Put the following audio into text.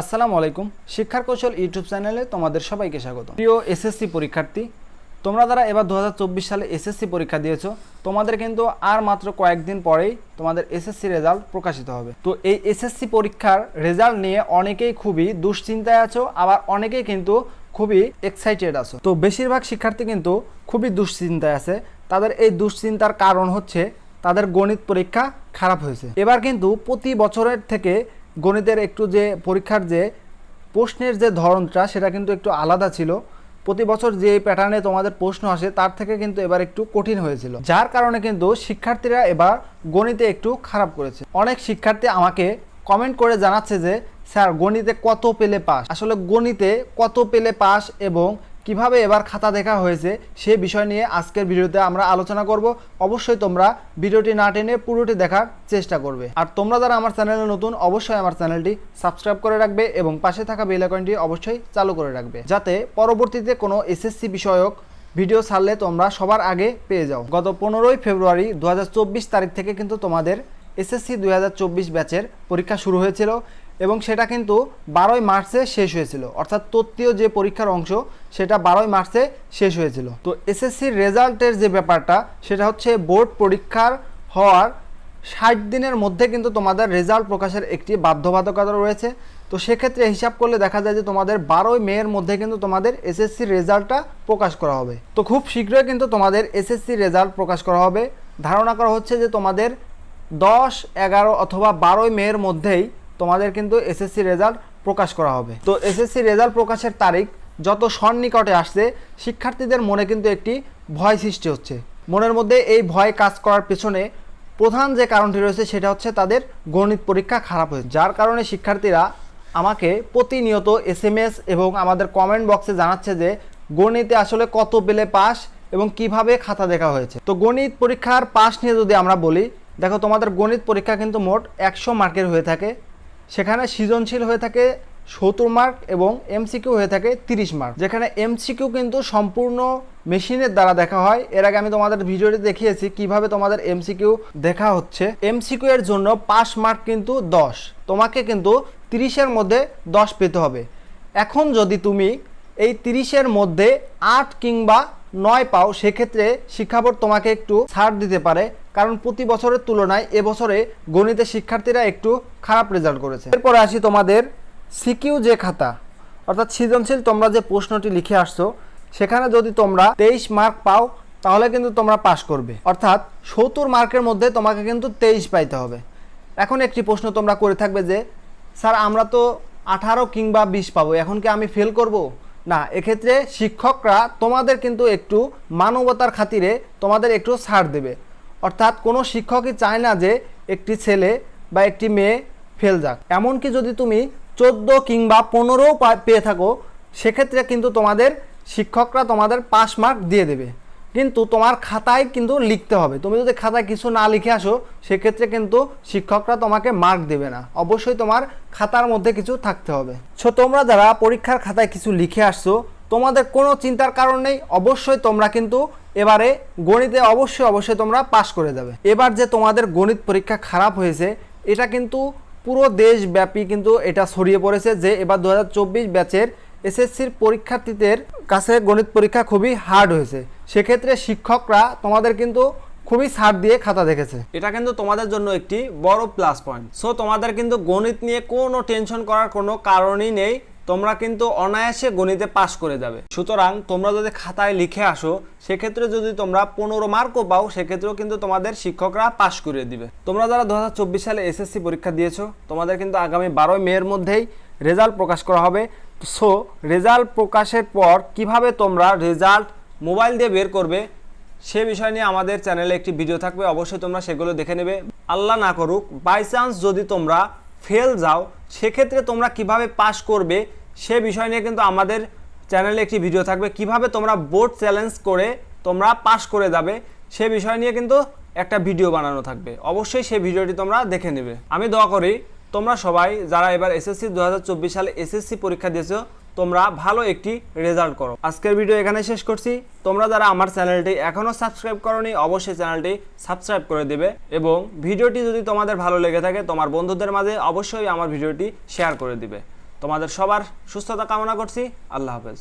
আসসালামু আলাইকুম। শিক্ষার কৌশল ইউটিউব চ্যানেলে তোমাদের সবাইকে স্বাগত। প্রিয় এসএসসি পরীক্ষার্থী, তোমরা যারা এবার দু হাজার চব্বিশ সালে এসএসসি পরীক্ষা দিয়েছ, তোমাদের কিন্তু আর মাত্র কয়েকদিন পরেই তোমাদের এসএসসি রেজাল্ট প্রকাশিত হবে। তো এই এসএসসি পরীক্ষার রেজাল্ট নিয়ে অনেকেই খুবই দুশ্চিন্তায় আছো, আবার অনেকেই কিন্তু খুবই এক্সাইটেড আছো। তো বেশিরভাগ শিক্ষার্থী কিন্তু খুবই দুশ্চিন্তায় আছে। তাদের এই দুশ্চিন্তার কারণ হচ্ছে তাদের গণিত পরীক্ষা খারাপ হয়েছে। এবার কিন্তু প্রতি বছরের থেকে গণিতের একটু যে পরীক্ষার যে প্রশ্নের যে ধরনটা, সেটা কিন্তু একটু আলাদা ছিল। প্রতি বছর যে প্যাটার্নে তোমাদের প্রশ্ন আসে, তার থেকে কিন্তু এবার একটু কঠিন হয়েছিল। যার কারণে কিন্তু শিক্ষার্থীরা এবার গণিতে একটু খারাপ করেছে। অনেক শিক্ষার্থী আমাকে কমেন্ট করে জানাচ্ছে যে, স্যার, গণিতে কত পেলে পাস আসলে গণিতে কত পেলে পাস এবং কীভাবে এবার খাতা দেখা হয়েছে সে বিষয় নিয়ে আজকের ভিডিওতে আমরা আলোচনা করব। অবশ্যই তোমরা ভিডিওটি না টেনে পুরোটি দেখার চেষ্টা করবে। আর তোমরা যারা আমার চ্যানেলে নতুন, অবশ্যই আমার চ্যানেলটি সাবস্ক্রাইব করে রাখবে এবং পাশে থাকা বেল অবশ্যই চালু করে রাখবে। যাতে পরবর্তীতে কোনো এসএসসি বিষয়ক ভিডিও ছাড়লে তোমরা সবার আগে পেয়ে যাও। গত পনেরোই ফেব্রুয়ারি দু হাজার চব্বিশ তারিখ থেকে কিন্তু তোমাদের এসএসসি দু হাজার চব্বিশ ব্যাচের পরীক্ষা শুরু হয়েছিল। এবং সেটা কিন্তু বারোই মার্চে শেষ হয়েছিল। অর্থাৎ তত্ত্বীয় যে পরীক্ষার অংশ, সেটা বারোই মার্চে শেষ হয়েছিল। তো এসএসসির রেজাল্টের যে ব্যাপারটা, সেটা হচ্ছে বোর্ড পরীক্ষার হওয়ার ষাট দিনের মধ্যে কিন্তু তোমাদের রেজাল্ট প্রকাশের একটি বাধ্যবাধকতা রয়েছে। তো সেক্ষেত্রে হিসাব করলে দেখা যায় যে তোমাদের বারোই মেয়ের মধ্যে কিন্তু তোমাদের এসএসসির রেজাল্টটা প্রকাশ করা হবে। তো খুব শীঘ্রই কিন্তু তোমাদের এসএসসির রেজাল্ট প্রকাশ করা হবে। ধারণা করা হচ্ছে যে তোমাদের দশ, এগারো অথবা বারোই মেয়ের মধ্যেই তোমাদের কিন্তু এসএসসি রেজাল্ট প্রকাশ করা হবে। তো এসএসসি রেজাল্ট প্রকাশের তারিখ যত সন্নিকটে আসছে, শিক্ষার্থীদের মনে কিন্তু একটি ভয় সৃষ্টি হচ্ছে। মনের মধ্যে এই ভয় কাজ করার পেছনে প্রধান যে কারণটি রয়েছে, সেটা হচ্ছে তাদের গণিত পরীক্ষা খারাপ হয়েছে। যার কারণে শিক্ষার্থীরা আমাকে প্রতিনিয়ত এস এম এস এবং আমাদের কমেন্ট বক্সে জানাচ্ছে যে, গণিতে আসলে কত পেলে পাস এবং কীভাবে খাতা দেখা হয়েছে। তো গণিত পরীক্ষার পাস নিয়ে যদি আমরা বলি, দেখো তোমাদের গণিত পরীক্ষা কিন্তু মোট একশো মার্কের হয়ে থাকে। সেখানে সৃজনশীল হয়ে থাকে সত্তর মার্ক এবং এমসিকিউ হয়ে থাকে তিরিশ মার্ক। যেখানে এমসিকিউ কিন্তু সম্পূর্ণ মেশিনের দ্বারা দেখা হয়। এর আগে আমি তোমাদের ভিডিওটি দেখিয়েছি কীভাবে তোমাদের এমসিকিউ দেখা হচ্ছে। এমসিকিউ এর জন্য পাস মার্ক কিন্তু দশ। তোমাকে কিন্তু তিরিশের মধ্যে দশ পেতে হবে। এখন যদি তুমি এই তিরিশের মধ্যে আট কিংবা নয় পাও, সেক্ষেত্রে শিক্ষা বোর্ড তোমাকে একটু ছাড় দিতে পারে। কারণ প্রতি বছরের তুলনায় এবছরে গণিতে শিক্ষার্থীরা একটু খারাপ রেজাল্ট করেছে। এরপরে আসি তোমাদের সিকিউ যে খাতা, অর্থাৎ সৃজনশীল তোমরা যে প্রশ্নটি লিখে আসছো, সেখানে যদি তোমরা তেইশ মার্ক পাও, তাহলে কিন্তু তোমরা পাশ করবে। অর্থাৎ সত্তর মার্কের মধ্যে তোমাকে কিন্তু তেইশ পাইতে হবে। এখন একটি প্রশ্ন তোমরা করে থাকবে যে, স্যার আমরা তো আঠারো কিংবা বিশ পাবো, এখন কি আমি ফেল করব? না, এক্ষেত্রে শিক্ষকরা তোমাদের কিন্তু একটু মানবতার খাতিরে তোমাদের একটু ছাড় দেবে। অর্থাৎ কোনো শিক্ষকই চায় না যে একটি ছেলে বা একটি মেয়ে ফেল যাক। এমনকি যদি তুমি চোদ্দ কিংবা পনেরোও পেয়ে থাকো, সেক্ষেত্রে কিন্তু তোমাদের শিক্ষকরা তোমাদের পাস মার্ক দিয়ে দেবে। কিন্তু তোমার খাতায় কিন্তু লিখতে হবে। তুমি যদি খাতায় কিছু না লিখে আসো, সেক্ষেত্রে কিন্তু শিক্ষকরা তোমাকে মার্ক দেবে না। অবশ্যই তোমার খাতার মধ্যে কিছু থাকতে হবে। সো, তোমরা যারা পরীক্ষার খাতায় কিছু লিখে আসছো, তোমাদের কোনো চিন্তার কারণ নেই। অবশ্যই তোমরা কিন্তু এবারে গণিতে অবশ্যই অবশ্যই তোমরা পাশ করে যাবে। এবার যে তোমাদের গণিত পরীক্ষা খারাপ হয়েছে, এটা কিন্তু পুরো দেশব্যাপী কিন্তু এটা ছড়িয়ে পড়েছে যে এবার দু হাজার চব্বিশ ব্যাচের এসএসসির পরীক্ষার্থীদের কাছে গণিত পরীক্ষা খুবই হার্ড হয়েছে। সেক্ষেত্রে শিক্ষকরা তোমাদের কিন্তু খুবই ছাড় দিয়ে খাতা দেখেছে। এটা কিন্তু তোমাদের জন্য একটি বড় প্লাস পয়েন্ট সো তোমাদের কিন্তু গণিত নিয়ে কোনো টেনশন করার কোনো কারণই নেই। তোমরা কিন্তু অনায়াসে গণিতে পাস করে যাবে। সুতরাং তোমরা যদি খাতায় লিখে আসো, সেক্ষেত্রে যদি তোমরা পনেরো মার্কও পাও, সেক্ষেত্রেও কিন্তু তোমাদের শিক্ষকরা পাস করে দিবে। তোমরা যারা দু হাজার চব্বিশ সালে এসএসসি পরীক্ষা দিয়েছ, তোমাদের কিন্তু আগামী বারোই মেয়ের মধ্যেই রেজাল্ট প্রকাশ করা হবে। সো, রেজাল্ট প্রকাশের পর কীভাবে তোমরা রেজাল্ট মোবাইল দিয়ে বের করবে, সে বিষয় নিয়ে আমাদের চ্যানেলে একটি ভিডিও থাকবে। অবশ্যই তোমরা সেগুলো দেখে নেবে। আল্লাহ না করুক বাই চান্স যদি তোমরা ফেল যাও সেক্ষেত্রে তোমরা কীভাবে পাস করবে, সে বিষয় নিয়ে কিন্তু আমাদের চ্যানেলে একটি ভিডিও থাকবে। কীভাবে তোমরা বোর্ড চ্যালেঞ্জ করে তোমরা পাস করে যাবে, সে বিষয় নিয়ে কিন্তু একটা ভিডিও বানানো থাকবে। অবশ্যই সেই ভিডিওটি তোমরা দেখে নেবে। আমি দোয়া করি তোমরা সবাই যারা এবার এসএসসি দু হাজার চব্বিশ সালে এসএসসি পরীক্ষা দিয়েছ তোমরা ভালো একটি রেজাল্ট করো। আজকের ভিডিও এখানে শেষ করছি। তোমরা যারা আমার চ্যানেলটি এখনও সাবস্ক্রাইব করনি, অবশ্যই চ্যানেলটি সাবস্ক্রাইব করে দেবে এবং ভিডিওটি যদি তোমাদের ভালো লেগে থাকে, তোমার বন্ধুদের মাঝে অবশ্যই আমার ভিডিওটি শেয়ার করে দিবে। তোমাদের সবার সুস্থতা কামনা করছি। আল্লাহ হাফেজ।